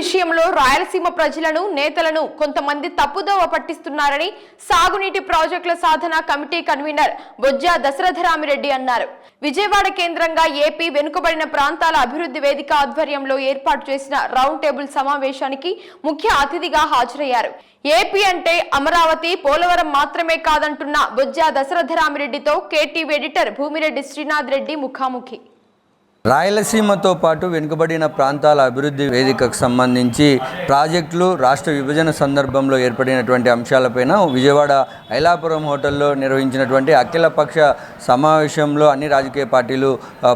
విషయంలో రాయలసీమ ప్రజలను నేతలను కొంతమంది తప్పుదోవ పట్టిస్తున్నారని సాగునీటి ప్రాజెక్టుల సాధన కమిటీ కన్వీనర్ బొజ్జా దశరథరామిరెడ్డి అన్నారు. విజయవాడ కేంద్రంగా ఏపీ వెనుకబడిన ప్రాంతాల అభివృద్ధి వేదిక ఆధ్వర్యంలో ఏర్పాటు చేసిన రౌండ్ టేబుల్ సమావేశానికి ముఖ్య అతిథిగా హాజరయ్యారు. ఏపీ అంటే అమరావతి పోలవరం మాత్రమే కాదంటున్న బొజ్జా దశరథరామిరెడ్డితో కేటీవీ ఎడిటర్ భూమిరెడ్డి శ్రీనాథ్ రెడ్డి ముఖాముఖి. రాయలసీమతో పాటు వెనుకబడిన ప్రాంతాల అభివృద్ధి వేదికకు సంబంధించి ప్రాజెక్టులు రాష్ట్ర విభజన సందర్భంలో ఏర్పడినటువంటి అంశాలపైన విజయవాడ ఐలాపురం హోటల్లో నిర్వహించినటువంటి అఖిలపక్ష సమావేశంలో అన్ని రాజకీయ పార్టీలు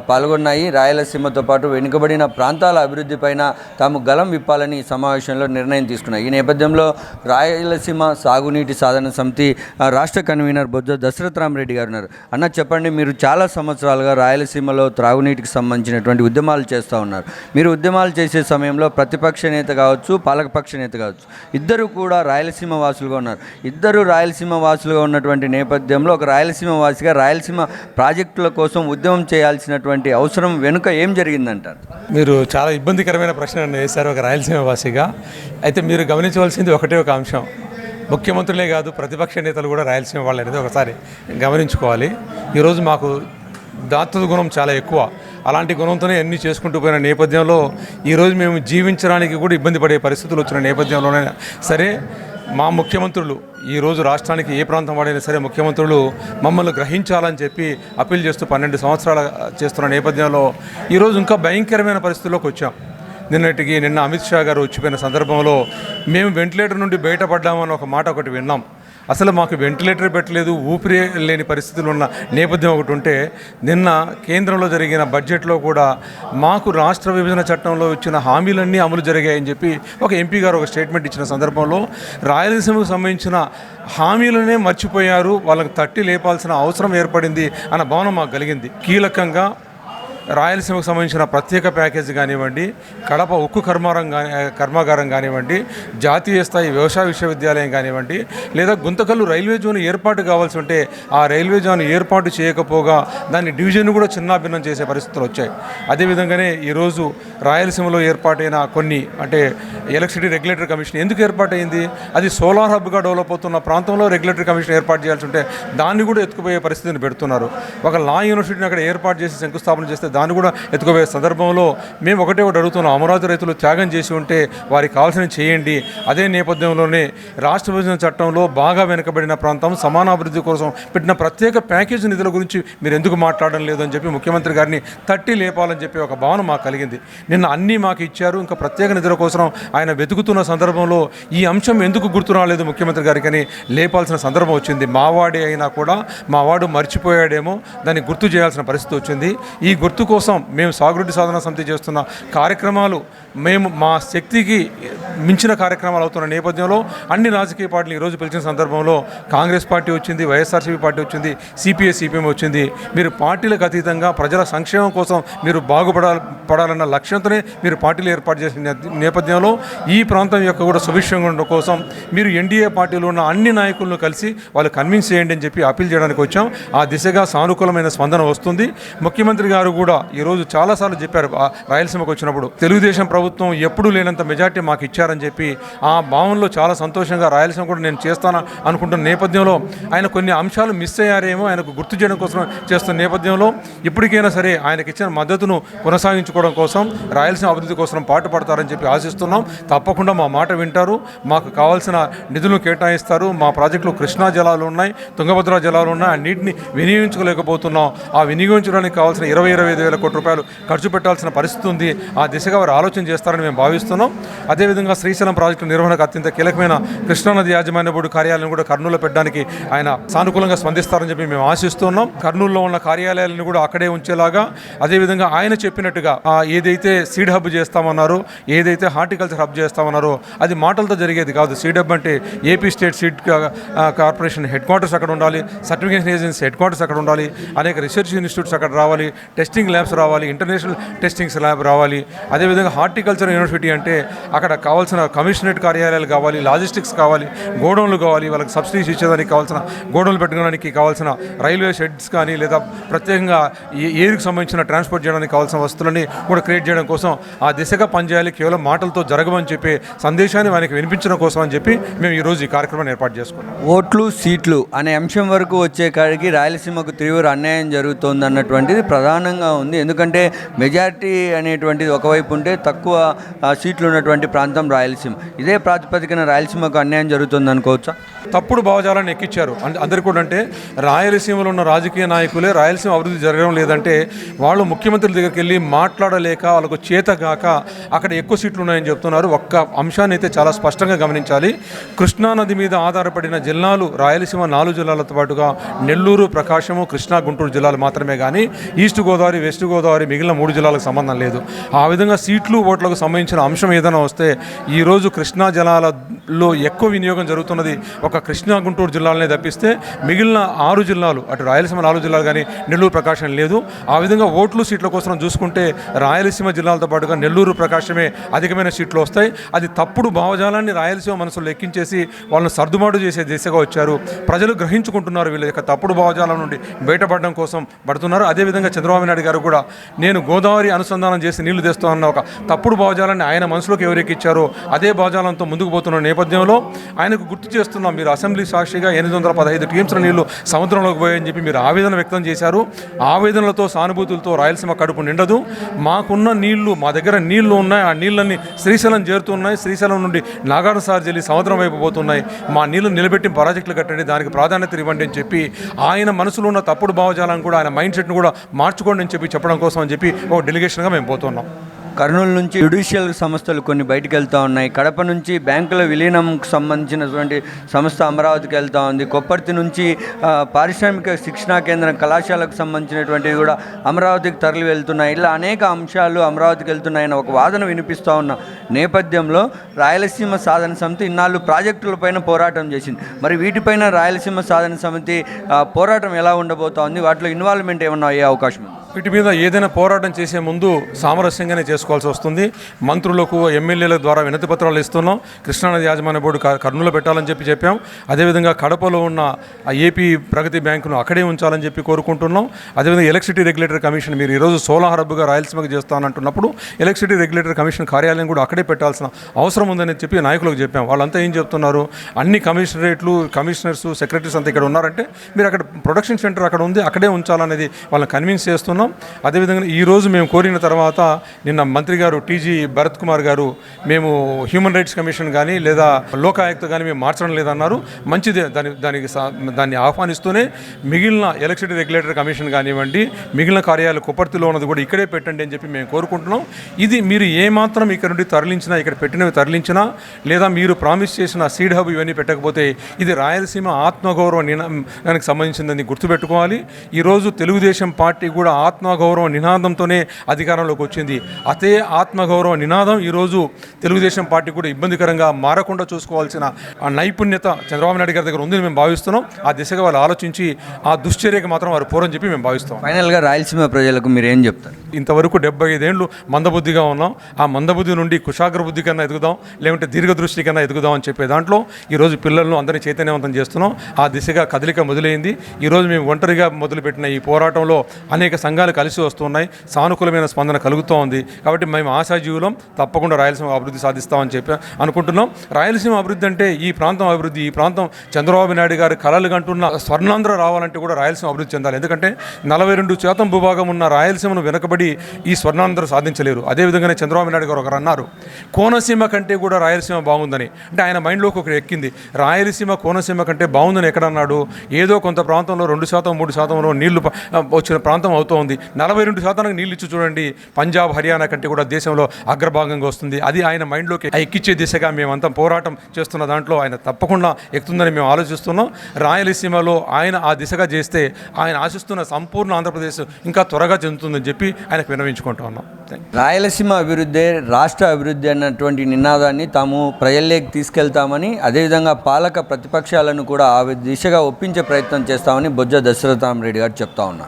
పాల్గొన్నాయి. రాయలసీమతో పాటు వెనుకబడిన ప్రాంతాల అభివృద్ధిపైన తాము గలం విప్పాలని ఈ సమావేశంలో నిర్ణయం తీసుకున్నాయి. ఈ నేపథ్యంలో రాయలసీమ సాగునీటి సాధన సమితి రాష్ట్ర కన్వీనర్ బొజ్జ దశరథరామరెడ్డి గారు ఉన్నారు. అన్న చెప్పండి మీరు చాలా సంవత్సరాలుగా రాయలసీమలో త్రాగునీటికి సంబంధించి సంబంధించినటువంటి ఉద్యమాలు చేస్తూ ఉన్నారు. మీరు ఉద్యమాలు చేసే సమయంలో ప్రతిపక్ష నేత కావచ్చు పాలకపక్ష నేత కావచ్చు ఇద్దరు కూడా రాయలసీమ వాసులుగా ఉన్నారు. ఇద్దరు రాయలసీమ వాసులుగా ఉన్నటువంటి నేపథ్యంలో ఒక రాయలసీమ వాసిగా రాయలసీమ ప్రాజెక్టుల కోసం ఉద్యమం చేయాల్సినటువంటి అవసరం వెనుక ఏం జరిగిందంటారు? మీరు చాలా ఇబ్బందికరమైన ప్రశ్న వేశారు ఒక రాయలసీమ వాసిగా. అయితే మీరు గమనించవలసింది ఒకటే ఒక అంశం. ముఖ్యమంత్రులే కాదు ప్రతిపక్ష నేతలు కూడా రాయలసీమ వాళ్ళు అనేది ఒకసారి గమనించుకోవాలి. ఈరోజు మాకు దాతృ గుణం చాలా ఎక్కువ. అలాంటి గుణంతోనే అన్నీ చేసుకుంటూ పోయిన నేపథ్యంలో ఈరోజు మేము జీవించడానికి కూడా ఇబ్బంది పడే పరిస్థితులు వచ్చిన నేపథ్యంలోనే సరే మా ముఖ్యమంత్రులు ఈరోజు రాష్ట్రానికి ఏ ప్రాంతం వాడైనా సరే ముఖ్యమంత్రులు మమ్మల్ని గ్రహించాలని చెప్పి అప్పీల్ చేస్తూ పన్నెండు సంవత్సరాలు చేస్తున్న నేపథ్యంలో ఈరోజు ఇంకా భయంకరమైన పరిస్థితుల్లోకి వచ్చాం. నిన్నటికి నిన్న అమిత్ షా గారు వచ్చిపోయిన సందర్భంలో మేము వెంటిలేటర్ నుండి బయటపడ్డామని ఒక మాట ఒకటి విన్నాం. అసలు మాకు వెంటిలేటర్ పెట్టలేదు ఊపిరి లేని పరిస్థితులు ఉన్న నేపథ్యం ఒకటి ఉంటే నిన్న కేంద్రంలో జరిగిన బడ్జెట్లో కూడా మాకు రాష్ట్ర విభజన చట్టంలో ఇచ్చిన హామీలన్నీ అమలు జరిగాయని చెప్పి ఒక ఎంపీ గారు ఒక స్టేట్మెంట్ ఇచ్చిన సందర్భంలో రాయలసీమకు సంబంధించిన హామీలనే మర్చిపోయారు వాళ్ళకి తట్టి లేపాల్సిన అవసరం ఏర్పడింది అన్న భావన మాకు కలిగింది. కీలకంగా రాయలసీమకు సంబంధించిన ప్రత్యేక ప్యాకేజీ కానివ్వండి కడప ఉక్కు కర్మారం కాని కర్మాగారం కానివ్వండి జాతీయ స్థాయి వ్యవసాయ విశ్వవిద్యాలయం కానివ్వండి లేదా గుంతకల్లు రైల్వే జోన్ ఏర్పాటు కావాల్సి ఉంటే ఆ రైల్వే జోన్ ఏర్పాటు చేయకపోగా దాని డివిజన్ కూడా చిన్నాభిన్నం చేసే పరిస్థితులు వచ్చాయి. అదేవిధంగానే ఈరోజు రాయలసీమలో ఏర్పాటైన కొన్ని అంటే ఎలక్ట్రిసిటీ రెగ్యులేటరీ కమిషన్ ఎందుకు ఏర్పాటైంది? అది సోలార్ హబ్గా డెవలప్ అవుతున్న ప్రాంతంలో రెగ్యులేటరీ కమిషన్ ఏర్పాటు చేయాల్సి ఉంటే దాన్ని కూడా ఎత్తుకుపోయే పరిస్థితిని పెడుతున్నారు. ఒక లా యూనివర్సిటీని అక్కడ ఏర్పాటు చేసి శంకుస్థాపన చేస్తే దాన్ని కూడా ఎత్తుకుపోయే సందర్భంలో మేము ఒకటే ఒకటి అడుగుతున్నాం. అమరావతి రైతులు త్యాగం చేసి ఉంటే వారికి కావాల్సిన చేయండి. అదే నేపథ్యంలోనే రాష్ట్ర విభజన చట్టంలో బాగా వెనుకబడిన ప్రాంతం సమానాభివృద్ధి కోసం పెట్టిన ప్రత్యేక ప్యాకేజీ నిధుల గురించి మీరు ఎందుకు మాట్లాడడం లేదు అని చెప్పి ముఖ్యమంత్రి గారిని తట్టి లేపాలని చెప్పి ఒక భావన మాకు కలిగింది. నిన్న అన్నీ మాకు ఇచ్చారు. ఇంకా ప్రత్యేక నిధుల కోసం ఆయన వెతుకుతున్న సందర్భంలో ఈ అంశం ఎందుకు గుర్తు రాలేదు ముఖ్యమంత్రి గారికి అని లేపాల్సిన సందర్భం వచ్చింది. మావాడే అయినా కూడా మావాడు మర్చిపోయాడేమో దాన్ని గుర్తు చేయాల్సిన పరిస్థితి వచ్చింది. ఈ గుర్తు కోసం మేము సాగురెడ్డి సాధన సమితి చేస్తున్న కార్యక్రమాలు మేము మా శక్తికి మించిన కార్యక్రమాలు అవుతున్న నేపథ్యంలో అన్ని రాజకీయ పార్టీలు ఈరోజు పిలిచిన సందర్భంలో కాంగ్రెస్ పార్టీ వచ్చింది వైఎస్ఆర్సీపీ పార్టీ వచ్చింది సిపిఐ సిపిఎం వచ్చింది. మీరు పార్టీలకు అతీతంగా ప్రజల సంక్షేమం కోసం మీరు బాగుపడ పడాలన్న లక్ష్యంతోనే మీరు పార్టీలు ఏర్పాటు చేసిన నేపథ్యంలో ఈ ప్రాంతం యొక్క కూడా సుభిక్షంగా ఉండడం కోసం మీరు ఎన్డీఏ పార్టీలో ఉన్న అన్ని నాయకులను కలిసి వాళ్ళు కన్విన్స్ చేయండి అని చెప్పి అప్పీల్ చేయడానికి వచ్చాం. ఆ దిశగా సానుకూలమైన స్పందన వస్తుంది. ముఖ్యమంత్రి గారు కూడా ఈరోజు చాలాసార్లు చెప్పారు రాయలసీమకు వచ్చినప్పుడు. తెలుగుదేశం ప్రభుత్వం ప్రభుత్వం ఎప్పుడూ లేనంత మెజార్టీ మాకు ఇచ్చారని చెప్పి ఆ భావనలో చాలా సంతోషంగా రాయలసీమ కూడా నేను చేస్తాను అనుకుంటున్న నేపథ్యంలో ఆయన కొన్ని అంశాలు మిస్ అయ్యారేమో ఆయనకు గుర్తు చేయడం కోసం చేస్తున్న నేపథ్యంలో ఇప్పటికైనా సరే ఆయనకి ఇచ్చిన మద్దతును కొనసాగించుకోవడం కోసం రాయలసీమ అభివృద్ధి కోసం పాటు పడతారని చెప్పి ఆశిస్తున్నాం. తప్పకుండా మా మాట వింటారు. మాకు కావాల్సిన నిధులను కేటాయిస్తారు. మా ప్రాజెక్టులో కృష్ణా జలాలు ఉన్నాయి తుంగభద్ర జలాలు ఉన్నాయి. ఆ నీటిని వినియోగించుకోలేకపోతున్నాం. ఆ వినియోగించడానికి కావాల్సిన ఇరవై ఇరవై ఐదు వేల కోట్ల రూపాయలు ఖర్చు పెట్టాల్సిన పరిస్థితి ఉంది. ఆ దిశగా వారు ఆలోచన చేస్తారని మేము భావిస్తున్నాం. అదేవిధంగా శ్రీశైలం ప్రాజెక్టు నిర్వహణకు అత్యంత కీలకమైన కృష్ణానది యాజమాన్య బోర్డు కార్యాలయం కూడా కర్నూలు పెట్టడానికి ఆయన సానుకూలంగా స్పందిస్తారని చెప్పి మేము ఆశిస్తున్నాం. కర్నూలులో ఉన్న కార్యాలయాలను కూడా అక్కడే ఉంచేలాగా అదేవిధంగా ఆయన చెప్పినట్టుగా ఏదైతే సీడ్ హబ్ చేస్తామన్నారో ఏదైతే హార్టికల్చర్ హబ్ చేస్తామన్నారో అది మాటలతో జరిగేది కాదు. సీడ్ హబ్ అంటే AP state seed corporation headquarters అక్కడ ఉండాలి సర్టిఫికేషన్ ఏజెన్సీ హెడ్ క్వార్టర్స్ అక్కడ ఉండాలి అనేక రీసెర్చ్ ఇన్స్టిట్యూట్స్ అక్కడ రావాలి టెస్టింగ్ ల్యాబ్స్ రావాలి ఇంటర్నేషనల్ టెస్టింగ్స్ ల్యాబ్ రావాలి అదేవిధంగా హార్టికల్చర్ యూనివర్సిటీ అంటే అక్కడ కావాల్సిన కమిషనరేట్ కార్యాలయాలు కావాలి లాజిస్టిక్స్ కావాలి గోడౌన్లు కావాలి వాళ్ళకి సబ్సిడీస్ ఇచ్చేదానికి కావాల్సిన గోడౌన్లు పెట్టుకోవడానికి కావాల్సిన రైల్వే షెడ్స్ కానీ లేదా ప్రత్యేకంగా ఏ- సంబంధించిన ట్రాన్స్పోర్ట్ చేయడానికి కావాల్సిన వస్తువులని కూడా క్రియేట్ చేయడం కోసం ఆ దిశగా పనిచేయాలి కేవలం మాటలతో జరగమని చెప్పి సందేశాన్ని వారికి వినిపించడం కోసం అని చెప్పి మేము ఈరోజు ఈ కార్యక్రమాన్ని ఏర్పాటు చేసుకున్నాం. ఓట్లు సీట్లు అనే అంశం వరకు వచ్చే కాడికి రాయలసీమకు తీవ్ర అన్యాయం జరుగుతోంది అన్నటువంటిది ప్రధానంగా ఉంది. ఎందుకంటే మెజారిటీ అనేటువంటిది ఒకవైపు ఉంటే తక్కువ సీట్లు ఉన్నటువంటి ప్రాంతం రాయలసీమ. ఇదే ప్రాతిపదికన రాయలసీమకు అన్యాయం జరుగుతుంది అనుకోవచ్చా? తప్పుడు భావజాలాన్ని ఎక్కించారు అందరు అందరికీ కూడా అంటే రాయలసీమలో ఉన్న రాజకీయ నాయకులే రాయలసీమ అభివృద్ధి జరగడం లేదంటే వాళ్ళు ముఖ్యమంత్రుల దగ్గరికి వెళ్ళి మాట్లాడలేక వాళ్ళకు చేత కాక అక్కడ ఎక్కువ సీట్లు ఉన్నాయని చెప్తున్నారు. ఒక్క అంశాన్ని అయితే చాలా స్పష్టంగా గమనించాలి. కృష్ణా నది మీద ఆధారపడిన జిల్లాలు రాయలసీమ నాలుగు జిల్లాలతో పాటుగా నెల్లూరు ప్రకాశము కృష్ణా గుంటూరు జిల్లాలు మాత్రమే కానీ ఈస్ట్ గోదావరి వెస్ట్ గోదావరి మిగిలిన మూడు జిల్లాలకు సంబంధం లేదు. ఆ విధంగా సీట్లు ఓట్లకు సంబంధించిన అంశం ఏదైనా వస్తే ఈరోజు కృష్ణా జలాలలో ఎక్కువ వినియోగం జరుగుతున్నది ఒక కృష్ణా గుంటూరు జిల్లాలనే తప్పిస్తే మిగిలిన ఆరు జిల్లాలు అటు రాయలసీమ నాలుగు జిల్లాలు కానీ నెల్లూరు ప్రకాశం లేదు. ఆ విధంగా ఓట్లు సీట్ల కోసం చూసుకుంటే రాయలసీమ జిల్లాలతో పాటుగా నెల్లూరు ప్రకాశమే అధికమైన సీట్లు వస్తాయి. అది తప్పుడు భావజాలాన్ని రాయలసీమ మనసులో ఎక్కించేసి వాళ్ళని సర్దుబాటు చేసే దిశగా వచ్చారు. ప్రజలు గ్రహించుకుంటున్నారు వీళ్ళ యొక్క తప్పుడు భావజాలం నుండి బయటపడడం కోసం పడుతున్నారు. అదేవిధంగా చంద్రబాబు నాయుడు గారు కూడా నేను గోదావరి అనుసంధానం చేసి నీళ్ళు తెస్తానన్న ఒక తప్పుడు తప్పుడు భావజాలాన్ని ఆయన మనసులోకి ఎవరెక్కిచ్చారో అదే భావజాలంతో ముందుకు పోతున్న నేపథ్యంలో ఆయనకు గుర్తు చేస్తున్నాం మీరు అసెంబ్లీ సాక్షిగా ఎనిమిది వందల పదహైదు టీమ్స్ల నీళ్ళు సముద్రంలోకి పోయాయని చెప్పి మీరు ఆవేదన వ్యక్తం చేశారు. ఆవేదనలతో సానుభూతులతో రాయలసీమ కడుపు నిండదు. మాకున్న నీళ్ళు మా దగ్గర నీళ్ళు ఉన్నాయి. ఆ నీళ్ళన్నీ శ్రీశైలం చేరుతున్నాయి. శ్రీశైలం నుండి నాగార్జున జల్లి చెల్లి సముద్రం వైపు పోతున్నాయి. మా నీళ్ళు నిలబెట్టి ప్రాజెక్టులు కట్టండి. దానికి ప్రాధాన్యత ఇవ్వండి అని చెప్పి ఆయన మనసులో ఉన్న తప్పుడు భావజాలం కూడా ఆయన మైండ్ సెట్ను కూడా మార్చుకోండి అని చెప్పి చెప్పడం కోసం అని చెప్పి ఒక డెలిగేషన్గా మేము పోతున్నాం. కర్నూలు నుంచి జ్యుడిషియల్ సంస్థలు కొన్ని బయటకు వెళ్తూ ఉన్నాయి. కడప నుంచి బ్యాంకుల విలీనంకు సంబంధించినటువంటి సంస్థ అమరావతికి వెళ్తూ ఉంది. కొప్పర్తి నుంచి పారిశ్రామిక శిక్షణా కేంద్రం కళాశాలకు సంబంధించినటువంటివి కూడా అమరావతికి తరలి వెళ్తున్నాయి. ఇలా అనేక అంశాలు అమరావతికి వెళ్తున్నాయని ఒక వాదన వినిపిస్తూ ఉన్న నేపథ్యంలో రాయలసీమ సాధన సమితి ఇన్నాళ్ళు ప్రాజెక్టులపైన పోరాటం చేసింది. మరి వీటిపైన రాయలసీమ సాధన సమితి పోరాటం ఎలా ఉండబోతోంది? వాటిలో ఇన్వాల్వ్మెంట్ ఏమన్నా అయ్యే అవకాశం ఉంది? వీటి మీద ఏదైనా పోరాటం చేసే ముందు సామరస్యంగానే చేసుకోవాల్సి వస్తుంది. మంత్రులకు ఎమ్మెల్యేల ద్వారా వినతి పత్రాలు ఇస్తున్నాం. కృష్ణానది యాజమాన్య బోర్డు కర్నూలు పెట్టాలని చెప్పి చెప్పాం. అదేవిధంగా కడపలో ఉన్న ఆ ఏపీ ప్రగతి బ్యాంకును అక్కడే ఉంచాలని చెప్పి కోరుకుంటున్నాం. అదేవిధంగా ఎలక్ట్రిసిటీ రెగ్యులేటర్ కమిషన్ మీరు ఈరోజు సోలార్ హబ్గా రాయలసీమకు చేస్తానంటున్నప్పుడు ఎలక్ట్రిసిటీ రెగ్యులేటర్ కమిషన్ కార్యాలయం కూడా అక్కడే పెట్టాల్సిన అవసరం ఉందని చెప్పి నాయకులకు చెప్పాం. వాళ్ళంతా ఏం చెప్తున్నారు? అన్ని కమిషనరేట్లు కమిషనర్స్ సెక్రటరీస్ అంతా ఇక్కడ ఉన్నారంటే మీరు అక్కడ ప్రొడక్షన్ సెంటర్ అక్కడ ఉంది అక్కడే ఉంచాలనేది వాళ్ళని కన్విన్స్ చేస్తున్నాం. అదేవిధంగా ఈ రోజు మేము కోరిన తర్వాత నిన్న మంత్రి గారు టీజీ భరత్ కుమార్ గారు మేము హ్యూమన్ రైట్స్ కమిషన్ కానీ లేదా లోకాయుక్త కానీ మేము మార్చడం లేదన్నారు. మంచిదే. దాని దానికి దాన్ని ఆహ్వానిస్తూనే మిగిలిన ఎలక్ట్రిసిటీ రెగ్యులేటర్ కమిషన్ కానివ్వండి మిగిలిన కార్యాలయ కుప్పర్తిలో ఉన్నది కూడా ఇక్కడే పెట్టండి అని చెప్పి మేము కోరుకుంటున్నాం. ఇది మీరు ఏమాత్రం ఇక్కడ నుండి తరలించినా ఇక్కడ పెట్టినవి తరలించినా లేదా మీరు ప్రామిస్ చేసిన సీడ్ హబ్ ఇవన్నీ పెట్టకపోతే ఇది రాయలసీమ ఆత్మగౌరవ నినాదానికి సంబంధించిందని గుర్తుపెట్టుకోవాలి. ఈరోజు తెలుగుదేశం పార్టీ కూడా ఆత్మగౌరవ నినాదంతోనే అధికారంలోకి వచ్చింది. అదే ఆత్మగౌరవ నినాదం ఈరోజు తెలుగుదేశం పార్టీ కూడా ఇబ్బందికరంగా మారకుండా చూసుకోవాల్సిన ఆ నైపుణ్యత చంద్రబాబు నాయుడు గారి దగ్గర ఉందని మేము భావిస్తున్నాం. ఆ దిశగా వాళ్ళు ఆలోచించి ఆ దుశ్చర్యకి మాత్రం వారు పోరని చెప్పి మేము భావిస్తాం ఫైనల్గా రాయలసీమ ప్రజలకు మీరు ఏం చెప్తారు? ఇంతవరకు డెబ్బై ఐదేళ్ళు మందబుద్ధిగా ఉన్నాం. ఆ మందబుద్ధి నుండి కుశాగ్ర బుద్ధి కన్నా ఎదుగుదాం లేకుంటే దీర్ఘదృష్టి కన్నా ఎదుగుదాం అని చెప్పే దాంట్లో ఈరోజు పిల్లలను అందరినీ చైతన్యవంతం చేస్తున్నాం. ఆ దిశగా కదలిక మొదలైంది. ఈరోజు మేము ఒంటరిగా మొదలుపెట్టిన ఈ పోరాటంలో అనేక సంఘాలు కలిసి వస్తున్నాయి. సానుకూలమైన స్పందన కలుగుతూ ఉంది కాబట్టి మేము ఆశాజీవులం. తప్పకుండా రాయలసీమ అభివృద్ధి సాధిస్తామని చెప్పి అనుకుంటున్నాం. రాయలసీమ అభివృద్ధి అంటే ఈ ప్రాంతం అభివృద్ధి ఈ ప్రాంతం చంద్రబాబు నాయుడు గారు కలలు కంటున్న స్వర్ణాంధ్ర రావాలంటే కూడా రాయలసీమ అభివృద్ధి చెందాలి. ఎందుకంటే నలభై రెండు శాతం భూభాగం ఉన్న రాయలసీమను వెనకబడి ఈ స్వర్ణాంధ్ర సాధించలేరు. అదేవిధంగానే చంద్రబాబు నాయుడు గారు ఒకరు అన్నారు కోనసీమ కంటే కూడా రాయలసీమ బాగుందని. అంటే ఆయన మైండ్లోకి ఒకటి ఎక్కింది రాయలసీమ కోనసీమ కంటే బాగుందని ఎక్కడ అన్నాడు ఏదో కొంత ప్రాంతంలో రెండు శాతం మూడు శాతంలో నీళ్ళు వచ్చిన ప్రాంతం అవుతోంది. ఉంది. నలభై రెండు శాతానికి నీళ్ళు ఇచ్చి చూడండి. పంజాబ్ హర్యానా కంటే కూడా దేశంలో అగ్రభాగంగా వస్తుంది. అది ఆయన మైండ్లోకి ఎక్కిచ్చే దిశగా మేమంతా పోరాటం చేస్తున్న దాంట్లో ఆయన తప్పకుండా ఎక్కుతుందని మేము ఆలోచిస్తున్నాం. రాయలసీమలో ఆయన ఆ దిశగా చేస్తే ఆయన ఆశిస్తున్న సంపూర్ణ ఆంధ్రప్రదేశ్ ఇంకా త్వరగా చెందుతుందని చెప్పి ఆయనకు విన్నవించుకుంటా ఉన్నాం. రాయలసీమ అభివృద్ధి రాష్ట్ర అభివృద్ధి అన్నటువంటి నినాదాన్ని తాము ప్రజల్లోకి తీసుకెళ్తామని అదేవిధంగా పాలక ప్రతిపక్షాలను కూడా ఆ దిశగా ఒప్పించే ప్రయత్నం చేస్తామని బొజ్జ దశరథరామరెడ్డి గారు చెప్తా ఉన్నారు.